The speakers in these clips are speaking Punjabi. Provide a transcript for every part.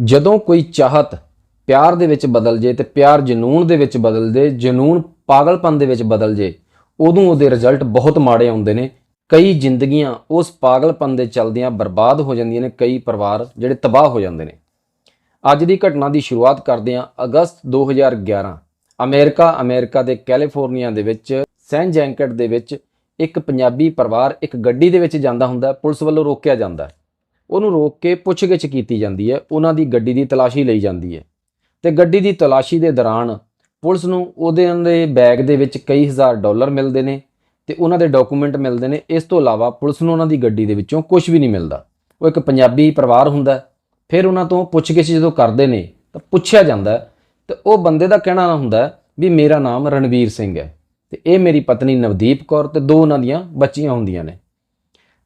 ਜਦੋਂ ਕੋਈ ਚਾਹਤ ਪਿਆਰ ਦੇ ਵਿੱਚ ਬਦਲ ਜੇ ਤੇ ਪਿਆਰ ਜਨੂਨ ਦੇ ਵਿੱਚ ਬਦਲ ਜੇ, ਜਨੂਨ ਪਾਗਲਪਨ ਦੇ ਵਿੱਚ ਬਦਲ ਜੇ, ਉਦੋਂ ਉਹਦੇ ਰਿਜ਼ਲਟ ਬਹੁਤ ਮਾੜੇ ਆਉਂਦੇ ਨੇ। ਕਈ ਜ਼ਿੰਦਗੀਆਂ ਉਸ ਪਾਗਲਪਨ ਦੇ ਚਲਦਿਆਂ ਬਰਬਾਦ ਹੋ ਜਾਂਦੀਆਂ ਨੇ, ਕਈ ਪਰਿਵਾਰ ਜਿਹੜੇ ਤਬਾਹ ਹੋ ਜਾਂਦੇ ਨੇ। ਅੱਜ ਦੀ ਘਟਨਾ ਦੀ ਸ਼ੁਰੂਆਤ ਕਰਦੇ ਹਾਂ ਅਗਸਤ 2011 ਅਮਰੀਕਾ ਅਮਰੀਕਾ ਦੇ ਕੈਲੀਫੋਰਨੀਆ ਦੇ ਵਿੱਚ ਸੈਨ ਜੈਂਕਟ ਦੇ ਵਿੱਚ ਇੱਕ ਪੰਜਾਬੀ ਪਰਿਵਾਰ ਇੱਕ ਗੱਡੀ ਦੇ ਵਿੱਚ ਜਾਂਦਾ ਹੁੰਦਾ, ਪੁਲਿਸ ਵੱਲੋਂ ਰੋਕਿਆ ਜਾਂਦਾ। ਉਹਨੂੰ ਰੋਕ ਕੇ ਪੁੱਛਗਿੱਛ ਕੀਤੀ ਜਾਂਦੀ ਹੈ, ਉਹਨਾਂ ਦੀ ਗੱਡੀ ਦੀ ਤਲਾਸ਼ੀ ਲਈ ਜਾਂਦੀ ਹੈ। ਤੇ ਗੱਡੀ ਦੀ ਤਲਾਸ਼ੀ ਦੇ ਦੌਰਾਨ ਪੁਲਿਸ ਨੂੰ ਉਹਦੇ ਦੇ ਬੈਗ ਦੇ ਵਿੱਚ ਕਈ ਹਜ਼ਾਰ ਡਾਲਰ ਮਿਲਦੇ ਨੇ ਤੇ ਉਹਨਾਂ ਦੇ ਡਾਕੂਮੈਂਟ ਮਿਲਦੇ ਨੇ। ਇਸ ਤੋਂ ਇਲਾਵਾ ਪੁਲਿਸ ਨੂੰ ਉਹਨਾਂ ਦੀ ਗੱਡੀ ਦੇ ਵਿੱਚੋਂ ਕੁਝ ਵੀ ਨਹੀਂ ਮਿਲਦਾ। ਉਹ ਇੱਕ ਪੰਜਾਬੀ ਪਰਿਵਾਰ ਹੁੰਦਾ ਫਿਰ ਉਹਨਾਂ ਤੋਂ ਪੁੱਛਗਿੱਛ ਜਦੋਂ ਕਰਦੇ ਨੇ, ਤਾਂ ਪੁੱਛਿਆ ਜਾਂਦਾ ਹੈ। ਤੇ ਉਹ ਬੰਦੇ ਦਾ ਕਹਿਣਾ ਹੁੰਦਾ ਵੀ ਮੇਰਾ ਨਾਮ ਰਣਵੀਰ ਸਿੰਘ ਹੈ। ਤੇ ਇਹ ਮੇਰੀ ਪਤਨੀ ਨਵਦੀਪ ਕੌਰ ਤੇ ਦੋ ਉਹਨਾਂ ਦੀਆਂ ਬੱਚੀਆਂ ਹੁੰਦੀਆਂ ਨੇ।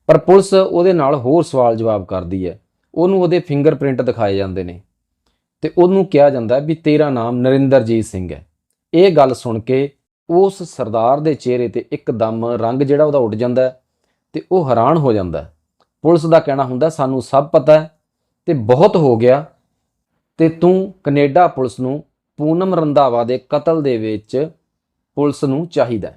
ਪਰ ਪੁਲਿਸ ਉਹਦੇ ਨਾਲ ਹੋਰ ਸਵਾਲ ਜਵਾਬ ਕਰਦੀ ਹੈ। ਉਹਨੂੰ ਉਹਦੇ ਫਿੰਗਰਪ੍ਰਿੰਟ ਦਿਖਾਏ ਜਾਂਦੇ ਨੇ ਤੇ ਉਹਨੂੰ ਕਿਹਾ ਜਾਂਦਾ ਵੀ ਤੇਰਾ ਨਾਮ ਨਰਿੰਦਰਜੀਤ ਸਿੰਘ ਹੈ। ਇਹ ਗੱਲ ਸੁਣ ਕੇ ਉਸ ਸਰਦਾਰ ਦੇ ਚਿਹਰੇ ਤੇ ਇੱਕਦਮ ਰੰਗ ਜਿਹੜਾ ਉਹਦਾ ਉੱਡ ਜਾਂਦਾ ਹੈ ਤੇ ਉਹ ਹੈਰਾਨ ਹੋ ਜਾਂਦਾ। ਪੁਲਿਸ ਦਾ ਕਹਿਣਾ ਹੁੰਦਾ, ਸਾਨੂੰ ਸਭ ਪਤਾ ਹੈ ਤੇ ਬਹੁਤ ਹੋ ਗਿਆ ਤੇ ਤੂੰ ਕੈਨੇਡਾ ਪੁਲਿਸ ਨੂੰ ਪੂਨਮ ਰੰਧਾਵਾ ਦੇ ਕਤਲ ਦੇ ਵਿੱਚ ਪੁਲਿਸ ਨੂੰ ਚਾਹੀਦਾ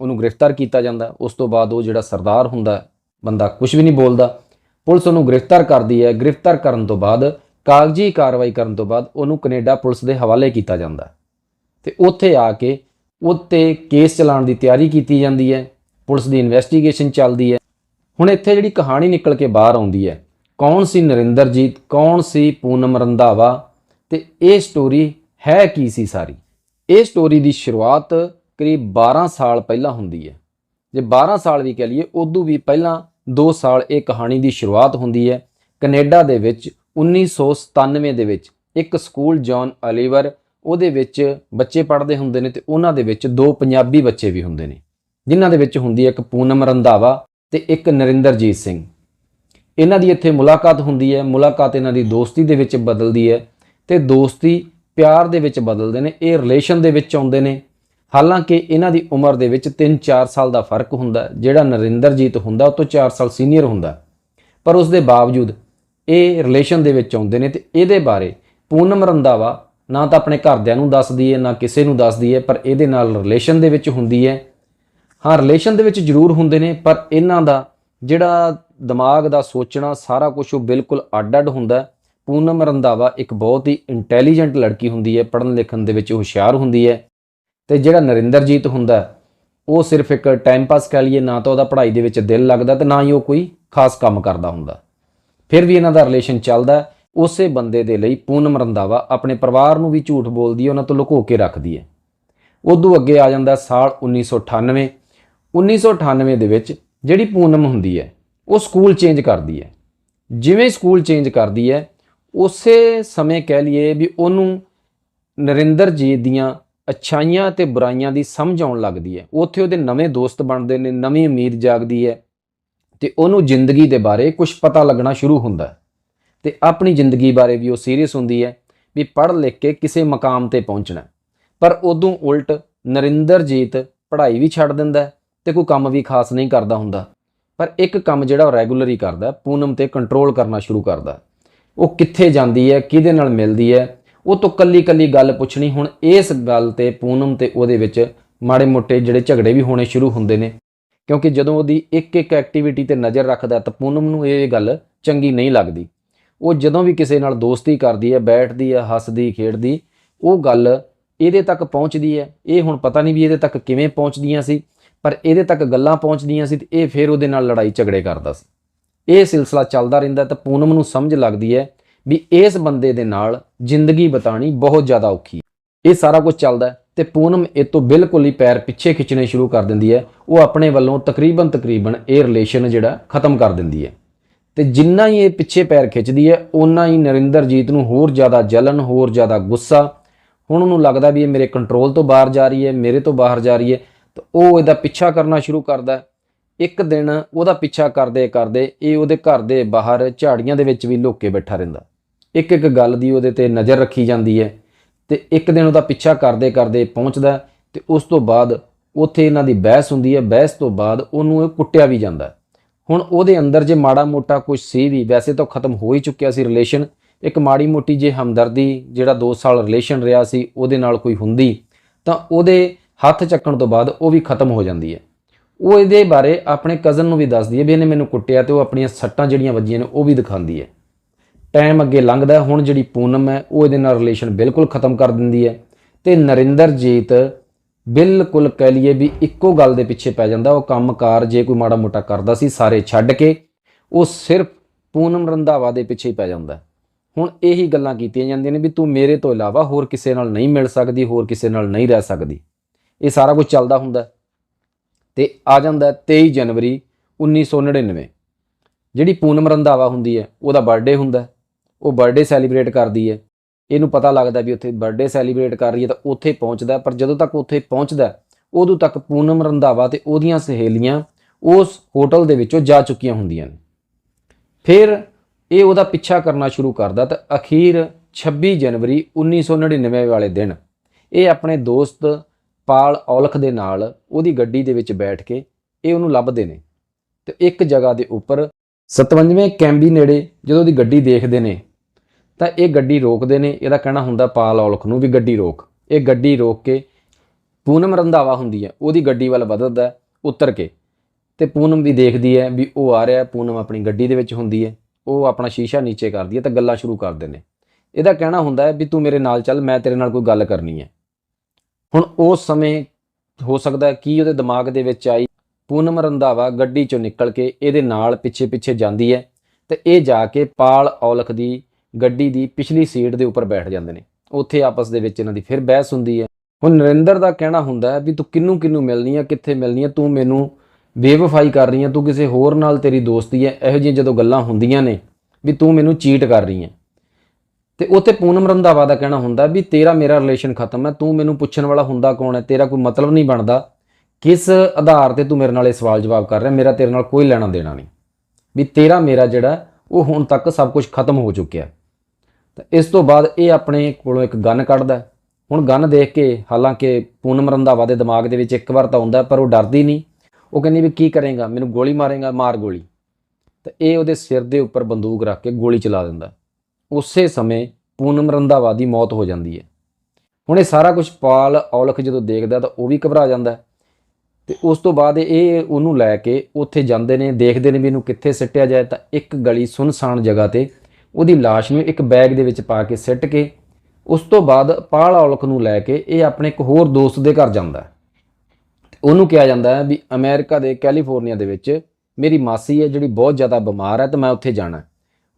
ਉਹਨੂੰ ਗ੍ਰਿਫਤਾਰ ਕੀਤਾ ਜਾਂਦਾ। ਉਸ ਤੋਂ ਬਾਅਦ ਉਹ ਜਿਹੜਾ ਸਰਦਾਰ ਹੁੰਦਾ ਬੰਦਾ ਕੁਝ ਵੀ ਨਹੀਂ ਬੋਲਦਾ। ਪੁਲਿਸ ਉਹਨੂੰ ਗ੍ਰਿਫਤਾਰ ਕਰਦੀ ਹੈ। ਗ੍ਰਿਫਤਾਰ ਕਰਨ ਤੋਂ ਬਾਅਦ, ਕਾਗਜ਼ੀ ਕਾਰਵਾਈ ਕਰਨ ਤੋਂ ਬਾਅਦ ਉਹਨੂੰ ਕੈਨੇਡਾ ਪੁਲਿਸ ਦੇ ਹਵਾਲੇ ਕੀਤਾ ਜਾਂਦਾ ਹੈ। ਤੇ ਉੱਥੇ ਆ ਕੇ ਉੱਤੇ ਕੇਸ ਚਲਾਉਣ ਦੀ ਤਿਆਰੀ ਕੀਤੀ ਜਾਂਦੀ ਹੈ। ਪੁਲਿਸ ਦੀ ਇਨਵੈਸਟੀਗੇਸ਼ਨ ਚੱਲਦੀ ਹੈ। ਹੁਣ ਇੱਥੇ ਜਿਹੜੀ ਕਹਾਣੀ ਨਿਕਲ ਕੇ ਬਾਹਰ ਆਉਂਦੀ ਹੈ, ਕੌਣ ਸੀ ਨਰਿੰਦਰਜੀਤ, ਕੌਣ ਸੀ ਪੂਨਮ ਰੰਧਾਵਾ ਤੇ ਇਹ ਸਟੋਰੀ ਹੈ ਕੀ ਸੀ ਸਾਰੀ? ਇਹ ਸਟੋਰੀ ਦੀ ਸ਼ੁਰੂਆਤ ਕਰੀਬ 12 ਸਾਲ ਪਹਿਲਾਂ ਹੁੰਦੀ ਹੈ। ਜੇ 12 ਸਾਲ ਵੀ ਕਹਿ ਲਈਏ, ਉਦੋਂ ਵੀ ਪਹਿਲਾਂ 2 ਸਾਲ ਇਹ ਕਹਾਣੀ ਦੀ ਸ਼ੁਰੂਆਤ ਹੁੰਦੀ ਹੈ। ਕੈਨੇਡਾ ਦੇ ਵਿੱਚ 1997 ਦੇ ਵਿੱਚ ਇੱਕ ਸਕੂਲ ਜੌਨ ਅਲੀਵਰ, ਉਹਦੇ ਵਿੱਚ ਬੱਚੇ ਪੜ੍ਹਦੇ ਹੁੰਦੇ ਨੇ ਤੇ ਉਹਨਾਂ ਦੇ ਵਿੱਚ ਦੋ ਪੰਜਾਬੀ ਬੱਚੇ ਵੀ ਹੁੰਦੇ ਨੇ, ਜਿਨ੍ਹਾਂ ਦੇ ਵਿੱਚ ਹੁੰਦੀ ਹੈ ਇੱਕ ਪੂਨਮ ਰੰਧਾਵਾ ਤੇ ਇੱਕ ਨਰਿੰਦਰਜੀਤ ਸਿੰਘ। ਇਹਨਾਂ ਦੀ ਇੱਥੇ ਮੁਲਾਕਾਤ ਹੁੰਦੀ ਹੈ, ਮੁਲਾਕਾਤ ਇਹਨਾਂ ਦੀ ਦੋਸਤੀ ਦੇ ਵਿੱਚ ਬਦਲਦੀ ਹੈ ਤੇ ਦੋਸਤੀ ਪਿਆਰ ਦੇ ਵਿੱਚ ਬਦਲਦੇ ਨੇ, ਇਹ ਰਿਲੇਸ਼ਨ ਦੇ ਵਿੱਚ ਆਉਂਦੇ ਨੇ। ਹਾਲਾਂਕਿ ਇਹਨਾਂ ਦੀ ਉਮਰ ਦੇ ਵਿੱਚ 3-4 ਸਾਲ ਦਾ ਫ਼ਰਕ ਹੁੰਦਾ ਜਿਹੜਾ ਨਰਿੰਦਰਜੀਤ ਹੁੰਦਾ, ਉਹ ਤੋਂ 4 ਸਾਲ ਸੀਨੀਅਰ ਹੁੰਦਾ ਪਰ ਉਸ ਦੇ ਬਾਵਜੂਦ ਇਹ ਰਿਲੇਸ਼ਨ ਦੇ ਵਿੱਚ ਆਉਂਦੇ ਨੇ ਤੇ ਇਹਦੇ ਬਾਰੇ ਪੂਨਮ ਰੰਧਾਵਾ ਨਾ ਤਾਂ ਆਪਣੇ ਘਰਦਿਆਂ ਨੂੰ ਦੱਸਦੀ ਹੈ, ਨਾ ਕਿਸੇ ਨੂੰ ਦੱਸਦੀ ਹੈ, ਪਰ ਇਹਦੇ ਨਾਲ ਰਿਲੇਸ਼ਨ ਦੇ ਵਿੱਚ ਹੁੰਦੀ ਹੈ। ਹਾਂ ਰਿਲੇਸ਼ਨ ਦੇ ਵਿੱਚ ਜ਼ਰੂਰ ਹੁੰਦੇ ਨੇ, ਪਰ ਇਹਨਾਂ ਦਾ ਜਿਹੜਾ ਦਿਮਾਗ ਦਾ ਸੋਚਣਾ, ਸਾਰਾ ਕੁਝ ਉਹ ਬਿਲਕੁਲ ਅੱਡ-ਅੱਡ ਹੁੰਦਾ ਪੂਨਮ ਰੰਧਾਵਾ ਇੱਕ ਬਹੁਤ ਹੀ ਇੰਟੈਲੀਜੈਂਟ ਲੜਕੀ ਹੁੰਦੀ ਹੈ ਪੜ੍ਹਨ ਲਿਖਣ ਦੇ ਵਿੱਚ ਹੁਸ਼ਿਆਰ ਹੁੰਦੀ ਹੈ। ਤੇ ਜਿਹੜਾ ਨਰਿੰਦਰਜੀਤ ਹੁੰਦਾ, ਉਹ ਸਿਰਫ ਇੱਕ ਟਾਈਮ ਪਾਸ ਕਹਿ ਲਈਏ, ਨਾ ਤਾਂ ਉਹਦਾ ਪੜ੍ਹਾਈ ਦੇ ਵਿੱਚ ਦਿਲ ਲੱਗਦਾ ਤੇ ਨਾ ਹੀ ਉਹ ਕੋਈ ਖਾਸ ਕੰਮ ਕਰਦਾ ਹੁੰਦਾ। ਫਿਰ ਵੀ ਇਹਨਾਂ ਦਾ ਰਿਲੇਸ਼ਨ ਚੱਲਦਾ ਉਸੇ ਬੰਦੇ ਦੇ ਲਈ ਪੂਨਮ ਰੰਧਾਵਾ ਆਪਣੇ ਪਰਿਵਾਰ ਨੂੰ ਵੀ ਝੂਠ ਬੋਲਦੀ ਹੈ, ਉਹਨਾਂ ਤੋਂ ਲੁਕੋ ਕੇ ਰੱਖਦੀ ਹੈ। ਉਦੋਂ ਅੱਗੇ ਆ ਜਾਂਦਾ ਸਾਲ 1998 1998 ਦੇ ਵਿੱਚ ਜਿਹੜੀ ਪੂਨਮ ਹੁੰਦੀ ਹੈ, ਉਹ ਸਕੂਲ ਚੇਂਜ ਕਰਦੀ ਹੈ। ਜਿਵੇਂ ਸਕੂਲ ਚੇਂਜ ਕਰਦੀ ਹੈ, ਉਸੇ ਸਮੇਂ ਕਹਿ ਲਈਏ ਵੀ ਉਹਨੂੰ ਨਰਿੰਦਰ ਜੀ ਦੀਆਂ ਅੱਛਾਈਆਂ ਤੇ ਬੁਰਾਈਆਂ ਦੀ ਸਮਝ ਆਉਣ ਲੱਗਦੀ ਹੈ। ਉੱਥੇ ਉਹਦੇ ਨਵੇਂ ਦੋਸਤ ਬਣਦੇ ਨੇ, ਨਵੀਂ ਉਮੀਦ ਜਾਗਦੀ ਹੈ ਤੇ ਉਹਨੂੰ ਜ਼ਿੰਦਗੀ ਦੇ ਬਾਰੇ ਕੁਝ ਪਤਾ ਲੱਗਣਾ ਸ਼ੁਰੂ ਹੁੰਦਾ ਹੈ। ਤੇ ਆਪਣੀ ਜ਼ਿੰਦਗੀ ਬਾਰੇ ਵੀ ਉਹ ਸੀਰੀਅਸ ਹੁੰਦੀ ਹੈ ਵੀ ਪੜ੍ਹ ਲਿਖ ਕੇ ਕਿਸੇ ਮਕਾਮ ਤੇ ਪਹੁੰਚਣਾ ਪਰ ਉਦੋਂ ਉਲਟ ਨਰਿੰਦਰਜੀਤ ਪੜ੍ਹਾਈ ਵੀ ਛੱਡ ਦਿੰਦਾ ਹੈ ਤੇ ਕੋਈ ਕੰਮ ਵੀ ਖਾਸ ਨਹੀਂ ਕਰਦਾ ਹੁੰਦਾ। ਪਰ ਇੱਕ ਕੰਮ ਜਿਹੜਾ ਉਹ ਰੈਗੂਲਰ ਹੀ ਕਰਦਾ ਪੂਨਮ ਤੇ ਕੰਟਰੋਲ ਕਰਨਾ ਸ਼ੁਰੂ ਕਰਦਾ ਉਹ ਕਿੱਥੇ ਜਾਂਦੀ ਹੈ, ਕਿਹਦੇ ਨਾਲ ਮਿਲਦੀ ਹੈ ਉਹ ਤੋਂ ਕੱਲੀ ਕੱਲੀ ਗੱਲ ਪੁੱਛਣੀ, ਹੁਣ ਇਸ ਗੱਲ ਤੇ ਪੂਨਮ ਤੇ ਉਹਦੇ ਵਿੱਚ ਮਾੜੇ ਮੋਟੇ ਜਿਹੜੇ ਝਗੜੇ ਵੀ ਹੋਣੇ ਸ਼ੁਰੂ ਹੁੰਦੇ ਨੇ। ਕਿਉਂਕਿ ਜਦੋਂ ਉਹਦੀ ਇੱਕ ਇੱਕ ਐਕਟੀਵਿਟੀ ਤੇ ਨਜ਼ਰ ਰੱਖਦਾ ਤਾਂ ਪੂਨਮ ਨੂੰ ਇਹ ਗੱਲ ਚੰਗੀ ਨਹੀਂ ਲੱਗਦੀ। ਉਹ ਜਦੋਂ ਵੀ ਕਿਸੇ ਨਾਲ ਦੋਸਤੀ ਕਰਦੀ ਹੈ, ਬੈਠਦੀ ਹੈ, ਹੱਸਦੀ, ਖੇਡਦੀ, ਉਹ ਗੱਲ ਇਹਦੇ ਤੱਕ ਪਹੁੰਚਦੀ ਹੈ। ਇਹ ਹੁਣ ਪਤਾ ਨਹੀਂ ਵੀ ਇਹਦੇ ਤੱਕ ਕਿਵੇਂ ਪਹੁੰਚਦੀਆਂ ਸੀ, ਪਰ ਇਹਦੇ ਤੱਕ ਗੱਲਾਂ ਪਹੁੰਚਦੀਆਂ ਸੀ ਤੇ ਇਹ ਫਿਰ ਉਹਦੇ ਨਾਲ ਲੜਾਈ ਝਗੜੇ ਕਰਦਾ ਸੀ। ਇਹ ਸਿਲਸਿਲਾ ਚੱਲਦਾ ਰਹਿੰਦਾ ਤਾਂ ਪੂਨਮ ਨੂੰ ਸਮਝ ਲੱਗਦੀ ਹੈ ਵੀ ਇਸ ਬੰਦੇ ਦੇ ਨਾਲ ਜ਼ਿੰਦਗੀ ਬਿਤਾਣੀ ਬਹੁਤ ਜ਼ਿਆਦਾ ਔਖੀ ਹੈ। ਇਹ ਸਾਰਾ ਕੁਝ ਚੱਲਦਾ ਹੈ ਤੇ ਪੂਨਮ ਇਹ ਤੋਂ ਬਿਲਕੁਲ ਹੀ ਪੈਰ ਪਿੱਛੇ ਖਿੱਚਣੇ ਸ਼ੁਰੂ ਕਰ ਦਿੰਦੀ ਹੈ। ਉਹ ਆਪਣੇ ਵੱਲੋਂ ਤਕਰੀਬਨ ਤਕਰੀਬਨ ਇਹ ਰਿਲੇਸ਼ਨ ਜਿਹੜਾ ਖਤਮ ਕਰ ਦਿੰਦੀ ਹੈ। ਤੇ ਜਿੰਨਾ ਹੀ ਇਹ ਪਿੱਛੇ ਪੈਰ ਖਿੱਚਦੀ ਹੈ ਉਨਾ ਹੀ ਨਰਿੰਦਰਜੀਤ ਨੂੰ ਹੋਰ ਜ਼ਿਆਦਾ ਜਲਨ, ਹੋਰ ਜ਼ਿਆਦਾ ਗੁੱਸਾ। ਹੁਣ ਉਹਨੂੰ ਲੱਗਦਾ ਵੀ ਇਹ ਮੇਰੇ ਕੰਟਰੋਲ ਤੋਂ ਬਾਹਰ ਜਾ ਰਹੀ ਹੈ, ਮੇਰੇ ਤੋਂ ਬਾਹਰ ਜਾ ਰਹੀ ਹੈ, ਤਾਂ ਉਹ ਇਹਦਾ ਪਿੱਛਾ ਕਰਨਾ ਸ਼ੁਰੂ ਕਰਦਾ ਇੱਕ ਦਿਨ ਉਹਦਾ ਪਿੱਛਾ ਕਰਦੇ ਕਰਦੇ ਇਹ ਉਹਦੇ ਘਰ ਦੇ ਬਾਹਰ ਝਾੜੀਆਂ ਦੇ ਵਿੱਚ ਵੀ ਲੁੱਕ ਕੇ ਬੈਠਾ ਰਹਿੰਦਾ। ਇੱਕ ਇੱਕ ਗੱਲ ਦੀ ਉਹਦੇ ਤੇ ਨਜ਼ਰ ਰੱਖੀ ਜਾਂਦੀ ਹੈ ਤੇ ਇੱਕ ਦਿਨ ਉਹਦਾ ਪਿੱਛਾ ਕਰਦੇ ਕਰਦੇ ਪਹੁੰਚਦਾ ਹੈ ਤੇ ਉਸ ਤੋਂ ਬਾਅਦ ਉੱਥੇ ਇਹਨਾਂ ਦੀ ਬਹਿਸ ਹੁੰਦੀ ਹੈ, ਬਹਿਸ ਤੋਂ ਬਾਅਦ ਉਹਨੂੰ ਕੁੱਟਿਆ ਵੀ ਜਾਂਦਾ ਹੁਣ ਉਹਦੇ ਅੰਦਰ ਜੇ ਮਾੜਾ ਮੋਟਾ ਕੁਝ ਸੀ ਵੀ, ਵੈਸੇ ਤਾਂ ਖਤਮ ਹੋ ਹੀ ਚੁੱਕਿਆ ਸੀ ਰਿਲੇਸ਼ਨ ਇੱਕ ਮਾੜੀ ਮੋਟੀ ਜੇ ਹਮਦਰਦੀ, ਜਿਹੜਾ 2 ਸਾਲ ਰਿਲੇਸ਼ਨ ਰਿਹਾ ਸੀ, ਉਹਦੇ ਨਾਲ ਕੋਈ ਹੁੰਦੀ, ਤਾਂ ਉਹਦੇ ਹੱਥ ਚੱਕਣ ਤੋਂ ਬਾਅਦ ਉਹ ਵੀ ਖਤਮ ਹੋ ਜਾਂਦੀ ਹੈ। ਉਹ ਇਹਦੇ ਬਾਰੇ ਆਪਣੇ ਕਜ਼ਨ ਨੂੰ ਵੀ ਦੱਸਦੀ ਹੈ ਵੀ ਇਹਨੇ ਮੈਨੂੰ ਕੁੱਟਿਆ ਤੇ ਉਹ ਆਪਣੀਆਂ ਸੱਟਾਂ ਜਿਹੜੀਆਂ ਵੱਜੀਆਂ ਨੇ ਉਹ ਵੀ ਦਿਖਾਉਂਦੀ ਹੈ। ਟਾਈਮ ਅੱਗੇ ਲੰਘਦਾ ਹੁਣ ਜਿਹੜੀ ਪੂਨਮ ਹੈ, ਉਹ ਇਹਦੇ ਨਾਲ ਰਿਲੇਸ਼ਨ ਬਿਲਕੁਲ ਖਤਮ ਕਰ ਦਿੰਦੀ ਹੈ। ਤੇ ਨਰਿੰਦਰਜੀਤ ਬਿਲਕੁਲ ਕਹਿ ਲਈਏ ਵੀ ਇੱਕੋ ਗੱਲ ਦੇ ਪਿੱਛੇ ਪੈ ਜਾਂਦਾ, ਉਹ ਕੰਮਕਾਰ ਜੇ ਕੋਈ ਮਾੜਾ ਮੋਟਾ ਕਰਦਾ ਸੀ, ਸਾਰੇ ਛੱਡ ਕੇ ਉਹ ਸਿਰਫ ਪੂਨਮ ਰੰਧਾਵਾ ਦੇ ਪਿੱਛੇ ਹੀ ਪੈ ਜਾਂਦਾ ਹੁਣ ਇਹੀ ਗੱਲਾਂ ਕੀਤੀਆਂ ਜਾਂਦੀਆਂ ਨੇ ਵੀ ਤੂੰ ਮੇਰੇ ਤੋਂ ਇਲਾਵਾ ਹੋਰ ਕਿਸੇ ਨਾਲ ਨਹੀਂ ਮਿਲ ਸਕਦੀ, ਹੋਰ ਕਿਸੇ ਨਾਲ ਨਹੀਂ ਰਹਿ ਸਕਦੀ। ਇਹ ਸਾਰਾ ਕੁਝ ਚੱਲਦਾ ਹੁੰਦਾ ਹੈ। ਤੇ ਆ ਜਾਂਦਾ ਹੈ 23 ਜਨਵਰੀ 1999 ਜਿਹੜੀ ਪੂਨਮ ਰੰਧਾਵਾ ਹੁੰਦੀ ਹੈ, ਉਹਦਾ ਬਰਥਡੇ ਹੁੰਦਾ ਉਹ ਬਰਥਡੇ ਸੈਲੀਬ੍ਰੇਟ ਕਰਦੀ ਹੈ। ਇਹਨੂੰ ਪਤਾ ਲੱਗਦਾ ਵੀ ਉੱਥੇ ਬਰਥਡੇ ਸੈਲੀਬ੍ਰੇਟ ਕਰ ਰਹੀ ਹੈ ਤਾਂ ਉੱਥੇ ਪਹੁੰਚਦਾ ਪਰ ਜਦੋਂ ਤੱਕ ਉੱਥੇ ਪਹੁੰਚਦਾ ਉਦੋਂ ਤੱਕ ਪੂਨਮ ਰੰਧਾਵਾ ਤੇ ਉਹਦੀਆਂ ਸਹੇਲੀਆਂ ਉਸ ਹੋਟਲ ਦੇ ਵਿੱਚੋਂ ਜਾ ਚੁੱਕੀਆਂ ਹੁੰਦੀਆਂ ਨੇ। ਫਿਰ ਇਹ ਉਹਦਾ ਪਿੱਛਾ ਕਰਨਾ ਸ਼ੁਰੂ ਕਰਦਾ ਤਾਂ ਅਖੀਰ 26 ਜਨਵਰੀ 1999 ਵਾਲੇ ਦਿਨ ਇਹ ਆਪਣੇ ਦੋਸਤ ਪਾਲ ਔਲਖ ਦੇ ਨਾਲ ਉਹਦੀ ਗੱਡੀ ਦੇ ਵਿੱਚ ਬੈਠ ਕੇ ਇਹ ਉਹਨੂੰ ਲੱਭਦੇ ਨੇ ਤੇ ਇੱਕ ਜਗ੍ਹਾ ਦੇ ਉੱਪਰ 57ਵੇਂ ਕੈਂਬੀ ਨੇੜੇ ਜਦੋਂ ਉਹਦੀ ਗੱਡੀ ਦੇਖਦੇ ਨੇ ਤਾਂ ਇਹ ਗੱਡੀ ਰੋਕਦੇ ਨੇ ਇਹਦਾ ਕਹਿਣਾ ਹੁੰਦਾ ਪਾਲ ਔਲਖ ਨੂੰ ਵੀ ਗੱਡੀ ਰੋਕ। ਇਹ ਗੱਡੀ ਰੋਕ ਕੇ ਪੂਨਮ ਰੰਧਾਵਾ ਹੁੰਦੀ ਹੈ ਉਹਦੀ ਗੱਡੀ ਵੱਲ ਵਧਦਾ ਹੈ, ਉਤਰ ਕੇ। ਤੇ ਪੂਨਮ ਵੀ ਦੇਖਦੀ ਹੈ ਵੀ ਉਹ ਆ ਰਿਹਾ ਪੂਨਮ ਆਪਣੀ ਗੱਡੀ ਦੇ ਵਿੱਚ ਹੁੰਦੀ ਹੈ ਉਹ ਆਪਣਾ ਸ਼ੀਸ਼ਾ ਨੀਚੇ ਕਰਦੀ ਹੈ ਤਾਂ ਗੱਲਾਂ ਸ਼ੁਰੂ ਕਰਦੇ ਨੇ। ਇਹਦਾ ਕਹਿਣਾ ਹੁੰਦਾ ਹੈ ਵੀ ਤੂੰ ਮੇਰੇ ਨਾਲ ਚੱਲ ਮੈਂ ਤੇਰੇ ਨਾਲ ਕੋਈ ਗੱਲ ਕਰਨੀ ਹੈ। ਹੁਣ ਉਸ ਸਮੇਂ ਹੋ ਸਕਦਾ ਕੀ ਉਹਦੇ ਦਿਮਾਗ ਦੇ ਵਿੱਚ ਆਈ ਪੂਨਮ ਰੰਧਾਵਾ ਗੱਡੀ ਚੋਂ ਨਿਕਲ ਕੇ ਇਹਦੇ ਨਾਲ ਪਿੱਛੇ ਪਿੱਛੇ ਜਾਂਦੀ ਹੈ ਤੇ ਇਹ ਜਾ ਕੇ ਪਾਲ ਔਲਖ ਦੀ ਗੱਡੀ ਦੀ ਪਿਛਲੀ ਸੀਟ ਦੇ ਉੱਪਰ ਬੈਠ ਜਾਂਦੇ ਨੇ। ਉੱਥੇ ਆਪਸ ਦੇ ਵਿੱਚ ਇਹਨਾਂ ਦੀ ਫਿਰ ਬਹਿਸ ਹੁੰਦੀ ਹੈ। ਹੁਣ ਨਰਿੰਦਰ ਦਾ ਕਹਿਣਾ ਹੁੰਦਾ ਹੈ ਵੀ ਤੂੰ ਕਿੰਨੂੰ ਕਿੰਨੂੰ ਮਿਲਣੀ ਹੈ ਕਿੱਥੇ ਮਿਲਣੀ ਹੈ ਤੂੰ ਮੈਨੂੰ ਬੇਵਫਾਈ ਕਰ ਰਹੀ ਹੈ ਤੂੰ ਕਿਸੇ ਹੋਰ ਨਾਲ ਤੇਰੀ ਦੋਸਤੀ ਹੈ ਇਹੋ ਜਿਹੀਆਂ ਜਦੋਂ ਗੱਲਾਂ ਹੁੰਦੀਆਂ ਨੇ ਵੀ ਤੂੰ ਮੈਨੂੰ ਚੀਟ ਕਰ ਰਹੀ ਹੈ ਤੇ ਉੱਥੇ ਪੂਨਮ ਰੰਧਾਵਾ ਦਾ ਕਹਿਣਾ ਹੁੰਦਾ ਵੀ ਤੇਰਾ ਮੇਰਾ ਰਿਲੇਸ਼ਨ ਖਤਮ ਹੈ ਤੂੰ ਮੈਨੂੰ ਪੁੱਛਣ ਵਾਲਾ ਹੁੰਦਾ ਕੌਣ ਹੈ ਤੇਰਾ ਕੋਈ ਮਤਲਬ ਨਹੀਂ ਬਣਦਾ। ਕਿਸ ਆਧਾਰ ਤੇ ਤੂੰ ਮੇਰੇ ਨਾਲ ਇਹ ਸਵਾਲ ਜਵਾਬ ਕਰ ਰਿਹਾ, ਮੇਰਾ ਤੇਰੇ ਨਾਲ ਕੋਈ ਲੈਣਾ ਦੇਣਾ ਨਹੀਂ। ਵੀ ਤੇਰਾ ਮੇਰਾ ਜਿਹੜਾ, ਉਹ ਹੁਣ ਤੱਕ ਸਭ ਕੁਝ ਖਤਮ ਹੋ ਚੁੱਕਿਆ। ਤਾਂ ਇਸ ਤੋਂ ਬਾਅਦ ਇਹ ਆਪਣੇ ਕੋਲੋਂ ਇੱਕ ਗਨ ਕੱਢਦਾ ਹੁਣ ਗਨ ਦੇਖ ਕੇ ਹਾਲਾਂਕਿ ਪੂਨਮ ਰੰਧਾਵਾ ਦੇ ਦਿਮਾਗ ਦੇ ਵਿੱਚ ਇੱਕ ਵਾਰ ਤਾਂ ਆਉਂਦਾ ਪਰ ਉਹ ਡਰਦੀ ਨਹੀਂ। ਉਹ ਕਹਿੰਦੀ ਵੀ ਕੀ ਕਰੇਗਾ? ਮੈਨੂੰ ਗੋਲੀ ਮਾਰੇਗਾ, ਮਾਰ ਗੋਲੀ। ਤਾਂ ਇਹ ਉਹਦੇ ਸਿਰ ਦੇ ਉੱਪਰ ਬੰਦੂਕ ਰੱਖ ਕੇ ਗੋਲੀ ਚਲਾ ਦਿੰਦਾ ਉਸੇ ਸਮੇਂ ਪੂਨਮ ਰੰਧਾਵਾ ਦੀ ਮੌਤ ਹੋ ਜਾਂਦੀ ਹੈ। ਹੁਣ ਇਹ ਸਾਰਾ ਕੁਝ ਪਾਲ ਔਲਖ ਜਦੋਂ ਦੇਖਦਾ ਤਾਂ ਉਹ ਵੀ ਘਬਰਾ ਜਾਂਦਾ ਹੈ। ਤੇ ਉਸ ਤੋਂ ਬਾਅਦ ਇਹ ਉਹਨੂੰ ਲੈ ਕੇ ਉੱਥੇ ਜਾਂਦੇ ਨੇ, ਦੇਖਦੇ ਨੇ ਵੀ ਇਹਨੂੰ ਕਿੱਥੇ ਸਿੱਟਿਆ ਜਾਏ। ਤਾਂ ਇੱਕ ਗਲੀ ਸੁਨਸਾਨ ਜਗ੍ਹਾ ਤੇ ਉਹਦੀ ਲਾਸ਼ ਨੂੰ ਇੱਕ ਬੈਗ ਦੇ ਵਿੱਚ ਪਾ ਕੇ ਸਿੱਟ ਕੇ, ਉਸ ਤੋਂ ਬਾਅਦ ਪਾਲ ਔਲਖ ਨੂੰ ਲੈ ਕੇ ਇਹ ਆਪਣੇ ਇੱਕ ਹੋਰ ਦੋਸਤ ਦੇ ਘਰ ਜਾਂਦਾ ਹੈ। ਉਹਨੂੰ ਕਿਹਾ ਜਾਂਦਾ ਹੈ ਵੀ ਅਮਰੀਕਾ ਦੇ ਕੈਲੀਫੋਰਨੀਆ ਦੇ ਵਿੱਚ ਮੇਰੀ ਮਾਸੀ ਹੈ ਜਿਹੜੀ ਬਹੁਤ ਜ਼ਿਆਦਾ ਬਿਮਾਰ ਹੈ ਤੇ ਮੈਂ ਉੱਥੇ ਜਾਣਾ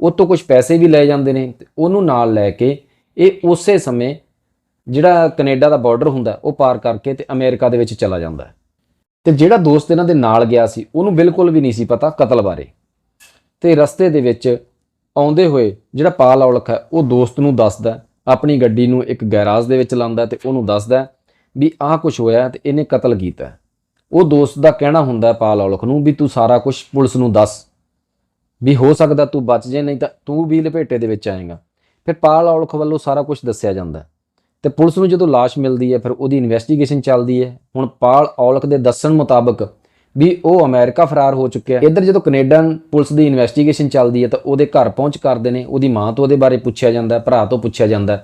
ਉਹ ਤੋਂ ਕੁਝ ਪੈਸੇ ਵੀ ਲੈ ਜਾਂਦੇ ਨੇ ਤੇ ਉਹਨੂੰ ਨਾਲ ਲੈ ਕੇ ਇਹ ਉਸੇ ਸਮੇਂ ਜਿਹੜਾ ਕੈਨੇਡਾ ਦਾ ਬਾਰਡਰ ਹੁੰਦਾ ਉਹ ਪਾਰ ਕਰਕੇ ਤੇ ਅਮਰੀਕਾ ਦੇ ਵਿੱਚ ਚਲਾ ਜਾਂਦਾ ਹੈ। ਤੇ ਜਿਹੜਾ ਦੋਸਤ ਇਹਨਾਂ ਦੇ ਨਾਲ ਗਿਆ ਸੀ, ਉਹਨੂੰ ਬਿਲਕੁਲ ਵੀ ਨਹੀਂ ਸੀ ਪਤਾ ਕਤਲ ਬਾਰੇ। ਤੇ ਰਸਤੇ ਦੇ ਵਿੱਚ ਆਉਂਦੇ ਹੋਏ ਜਿਹੜਾ ਪਾਲ ਔਲਖ ਹੈ, ਉਹ ਦੋਸਤ ਨੂੰ ਦੱਸਦਾ ਆਪਣੀ ਗੱਡੀ ਨੂੰ ਇੱਕ ਗੈਰਾਜ ਦੇ ਵਿੱਚ ਲਾਉਂਦਾ ਹੈ ਤੇ ਉਹਨੂੰ ਦੱਸਦਾ ਵੀ ਆਹ ਕੁਝ ਹੋਇਆ ਹੈ ਤੇ ਇਹਨੇ ਕਤਲ ਕੀਤਾ ਉਹ ਦੋਸਤ ਦਾ ਕਹਿਣਾ ਹੁੰਦਾ ਪਾਲ ਔਲਖ ਨੂੰ ਵੀ ਤੂੰ ਸਾਰਾ ਕੁਝ ਪੁਲਿਸ ਨੂੰ ਦੱਸ। ਵੀ ਹੋ ਸਕਦਾ ਤੂੰ ਬਚ ਜੇ ਨਹੀਂ ਤਾਂ ਤੂੰ ਵੀ ਲਪੇਟੇ ਦੇ ਵਿੱਚ ਆਏਗਾ। ਫਿਰ ਪਾਲ ਔਲਖ ਵੱਲੋਂ ਸਾਰਾ ਕੁਝ ਦੱਸਿਆ ਜਾਂਦਾ ਹੈ। ਤੇ ਪੁਲਿਸ ਨੂੰ ਜਦੋਂ ਲਾਸ਼ ਮਿਲਦੀ ਹੈ, ਫਿਰ ਉਹਦੀ ਇਨਵੈਸਟੀਗੇਸ਼ਨ ਚੱਲਦੀ ਹੈ। ਹੁਣ ਪਾਲ ਔਲਖ ਦੇ ਦੱਸਣ ਮੁਤਾਬਕ ਵੀ ਉਹ ਅਮਰੀਕਾ ਫਰਾਰ ਹੋ ਚੁੱਕਿਆ ਇੱਧਰ ਜਦੋਂ ਕੈਨੇਡੀਅਨ ਪੁਲਿਸ ਦੀ ਇਨਵੈਸਟੀਗੇਸ਼ਨ ਚੱਲਦੀ ਹੈ ਤਾਂ ਉਹਦੇ ਘਰ ਪਹੁੰਚ ਕਰਦੇ ਨੇ। ਉਹਦੀ ਮਾਂ ਤੋਂ ਉਹਦੇ ਬਾਰੇ ਪੁੱਛਿਆ ਜਾਂਦਾ ਭਰਾ ਤੋਂ ਪੁੱਛਿਆ ਜਾਂਦਾ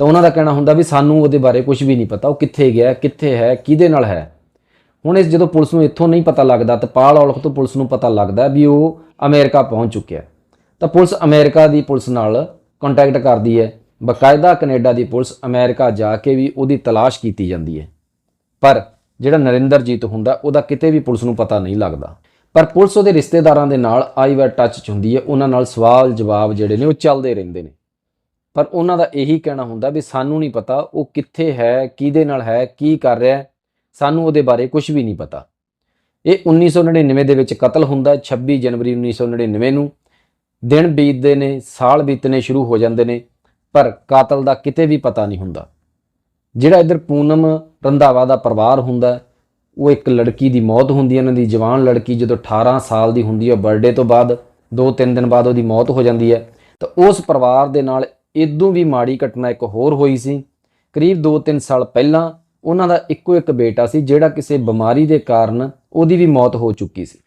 ਤਾਂ ਉਹਨਾਂ ਦਾ ਕਹਿਣਾ ਹੁੰਦਾ ਵੀ ਸਾਨੂੰ ਉਹਦੇ ਬਾਰੇ ਕੁਝ ਵੀ ਨਹੀਂ ਪਤਾ। ਉਹ ਕਿੱਥੇ ਗਿਆ, ਕਿੱਥੇ ਹੈ, ਕਿਹਦੇ ਨਾਲ ਹੈ? ਹੁਣ ਇਸ ਜਦੋਂ ਪੁਲਿਸ ਨੂੰ ਇੱਥੋਂ ਨਹੀਂ ਪਤਾ ਲੱਗਦਾ ਤਾਂ ਪਾਲ ਔਲਖ ਤੋਂ ਪੁਲਿਸ ਨੂੰ ਪਤਾ ਲੱਗਦਾ ਵੀ ਉਹ ਅਮਰੀਕਾ ਪਹੁੰਚ ਚੁੱਕਿਆ ਤਾਂ ਪੁਲਿਸ ਅਮਰੀਕਾ ਦੀ ਪੁਲਿਸ ਨਾਲ ਕੰਟੈਕਟ ਕਰਦੀ ਹੈ। ਬਕਾਇਦਾ ਕੈਨੇਡਾ ਦੀ ਪੁਲਿਸ ਅਮਰੀਕਾ ਜਾ ਕੇ ਵੀ ਉਹਦੀ ਤਲਾਸ਼ ਕੀਤੀ ਜਾਂਦੀ ਹੈ। ਪਰ ਜਿਹੜਾ ਨਰਿੰਦਰਜੀਤ ਹੁੰਦਾ, ਉਹਦਾ ਕਿਤੇ ਵੀ ਪੁਲਿਸ ਨੂੰ ਪਤਾ ਨਹੀਂ ਲੱਗਦਾ। ਪਰ ਪੁਲਿਸ ਉਹਦੇ ਰਿਸ਼ਤੇਦਾਰਾਂ ਦੇ ਨਾਲ ਆਈ ਵਾਰ ਟੱਚ 'ਚ ਹੁੰਦੀ ਹੈ, ਉਹਨਾਂ ਨਾਲ ਸਵਾਲ ਜਵਾਬ ਜਿਹੜੇ ਨੇ ਉਹ ਚੱਲਦੇ ਰਹਿੰਦੇ ਨੇ। ਪਰ ਉਹਨਾਂ ਦਾ ਇਹੀ ਕਹਿਣਾ ਹੁੰਦਾ ਵੀ ਸਾਨੂੰ ਨਹੀਂ ਪਤਾ ਉਹ ਕਿੱਥੇ ਹੈ, ਕਿਹਦੇ ਨਾਲ ਹੈ, ਕੀ ਕਰ ਰਿਹਾ ਹੈ, ਸਾਨੂੰ ਉਹਦੇ ਬਾਰੇ ਕੁਝ ਵੀ ਨਹੀਂ ਪਤਾ। ਇਹ 1999 ਦੇ ਵਿੱਚ ਕਤਲ ਹੁੰਦਾ ਹੈ 26 ਜਨਵਰੀ 1999 ਨੂੰ। ਦਿਨ ਬੀਤਦੇ ਨੇ, ਸਾਲ ਬੀਤਨੇ ਸ਼ੁਰੂ ਹੋ ਜਾਂਦੇ ਨੇ, ਪਰ ਕਾਤਲ ਦਾ ਕਿਤੇ ਵੀ ਪਤਾ ਨਹੀਂ ਹੁੰਦਾ। ਜਿਹੜਾ ਇਧਰ ਪੂਨਮ ਰੰਧਾਵਾ ਦਾ ਪਰਿਵਾਰ ਹੁੰਦਾ, ਉਹ ਇੱਕ ਲੜਕੀ ਦੀ ਮੌਤ ਹੁੰਦੀ ਹੈ, ਉਹਨਾਂ ਦੀ ਜਵਾਨ ਲੜਕੀ ਜਦੋਂ 18 ਸਾਲ ਦੀ ਹੁੰਦੀ ਹੈ ਬਰਥਡੇ ਤੋਂ ਬਾਅਦ 2-3 ਦਿਨ ਬਾਅਦ ਉਹਦੀ ਮੌਤ ਹੋ ਜਾਂਦੀ ਹੈ। ਤਾਂ ਉਸ ਪਰਿਵਾਰ ਦੇ ਨਾਲ ਇਦੋਂ ਵੀ ਮਾੜੀ ਘਟਨਾ ਇੱਕ ਹੋਰ ਹੋਈ ਸੀ। ਕਰੀਬ 2-3 ਸਾਲ ਪਹਿਲਾਂ ਉਹਨਾਂ ਦਾ ਇੱਕੋ ਇੱਕ ਬੇਟਾ ਸੀ, ਜਿਹੜਾ ਕਿਸੇ ਬਿਮਾਰੀ ਦੇ ਕਾਰਨ ਉਹਦੀ ਵੀ ਮੌਤ ਹੋ ਚੁੱਕੀ ਸੀ।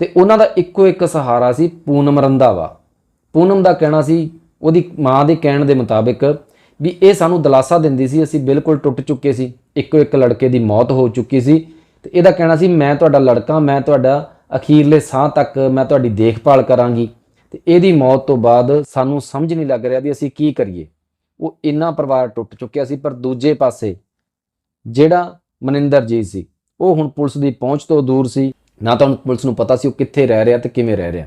ਤੇ ਉਹਨਾਂ ਦਾ ਇੱਕੋ ਇੱਕ ਸਹਾਰਾ ਸੀ ਪੂਨਮ ਰੰਧਾਵਾ। ਪੂਨਮ ਦਾ ਕਹਿਣਾ ਸੀ, ਉਹਦੀ ਮਾਂ ਦੇ ਕਹਿਣ ਦੇ ਮੁਤਾਬਿਕ ਵੀ ਇਹ ਸਾਨੂੰ ਦਿਲਾਸਾ ਦਿੰਦੀ ਸੀ, ਅਸੀਂ ਬਿਲਕੁਲ ਟੁੱਟ ਚੁੱਕੇ ਸੀ। ਇੱਕੋ ਇੱਕ ਲੜਕੇ ਦੀ ਮੌਤ ਹੋ ਚੁੱਕੀ ਸੀ। ਤੇ ਇਹਦਾ ਕਹਿਣਾ ਸੀ, ਮੈਂ ਤੁਹਾਡਾ ਲੜਕਾ, ਮੈਂ ਤੁਹਾਡਾ ਅਖੀਰਲੇ ਸਾਹ ਤੱਕ ਮੈਂ ਤੁਹਾਡੀ ਦੇਖਭਾਲ ਕਰਾਂਗੀ। ਤੇ ਇਹਦੀ ਮੌਤ ਤੋਂ ਬਾਅਦ ਸਾਨੂੰ ਸਮਝ ਨਹੀਂ ਲੱਗ ਰਿਹਾ ਵੀ ਅਸੀਂ ਕੀ ਕਰੀਏ। ਉਹ ਇੰਨਾ ਪਰਿਵਾਰ ਟੁੱਟ ਚੁੱਕਿਆ ਸੀ, ਪਰ ਦੂਜੇ ਪਾਸੇ ਜਿਹੜਾ ਮਨਿੰਦਰਜੀਤ ਸੀ, ਉਹ ਹੁਣ ਪੁਲਿਸ ਦੀ ਪਹੁੰਚ ਤੋਂ ਦੂਰ ਸੀ। ਨਾ ਤਾਂ ਉਹਨੂੰ ਪੁਲਿਸ ਨੂੰ ਪਤਾ ਸੀ ਉਹ ਕਿੱਥੇ ਰਹਿ ਰਿਹਾ ਤੇ ਕਿਵੇਂ ਰਹਿ ਰਿਹਾ।